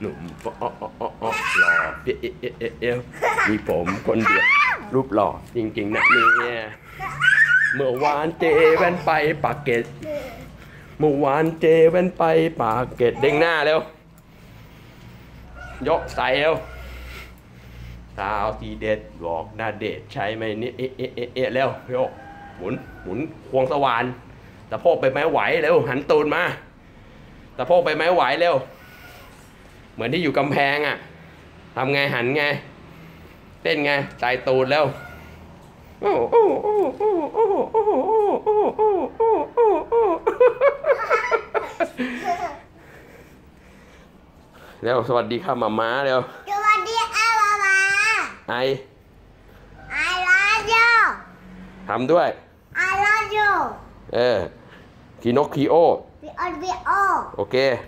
หนุ่มปอออออหล่อเอ๊ะเอ๊ะเอ๊ะเออมีผมคนเดียวรูปหล่อจริงๆนะเนี่ยเมื่อวานเจแว่นไปปากเกร็ดเมื่อวานเจแว่นไปปากเกร็ดเด้งหน้าเร็วยกใส่เร็วสาวทีเด็ดบอกหน้าเดทใช่ไหมเนี่ยเอ๊ะเอ๊ะเอ๊ะเอ๊ะเร็วยก หมุนหมุนควงสว่านต่พ่กไปไม่ไหวเร็วหันตูนมาแต่พ่กไปไม่ไหวเร็ว เหมือนที่อยู่กำแพงอะ่ะทำไงหันไง เต้นไงใจตูนแล้วแล้วสวัสดีค่ะมาม้าเร็วสวัสดีค่ะมาม้าไอไอรักโยทำด้วย Alayo. Eh. Kinokio. Di RBO. Okey.